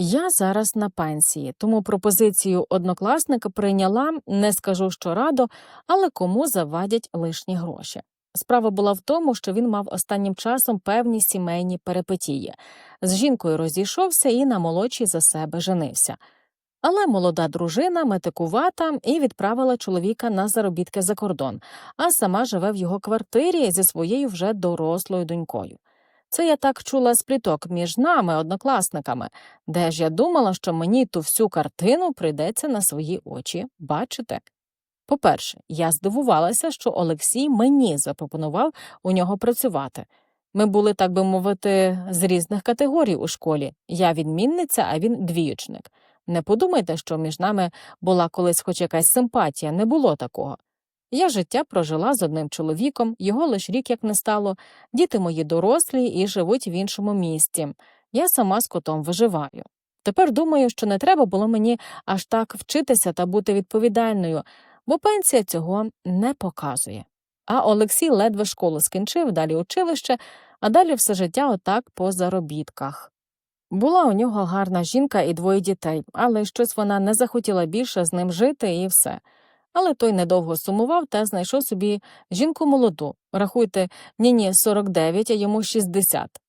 Я зараз на пенсії, тому пропозицію однокласника прийняла, не скажу, що радо, але кому завадять лишні гроші. Справа була в тому, що він мав останнім часом певні сімейні перипетії. З жінкою розійшовся і на молодшій за себе женився. Але молода дружина метикувата і відправила чоловіка на заробітки за кордон, а сама живе в його квартирі зі своєю вже дорослою донькою. Це я так чула з пліток між нами, однокласниками, де ж я думала, що мені ту всю картину прийдеться на свої очі бачити. По-перше, я здивувалася, що Олексій мені запропонував у нього працювати. Ми були, так би мовити, з різних категорій у школі. Я відмінниця, а він двіючник. Не подумайте, що між нами була колись хоч якась симпатія, не було такого. Я життя прожила з одним чоловіком, його лиш рік як не стало, діти мої дорослі і живуть в іншому місті. Я сама з котом виживаю. Тепер думаю, що не треба було мені аж так вчитися та бути відповідальною, бо пенсія цього не показує. А Олексій ледве школу скінчив, далі училище, а далі все життя отак по заробітках. Була у нього гарна жінка і двоє дітей, але щось вона не захотіла більше з ним жити і все. Але той недовго сумував та знайшов собі жінку молоду. Рахуйте, ні ні 49, а йому 60.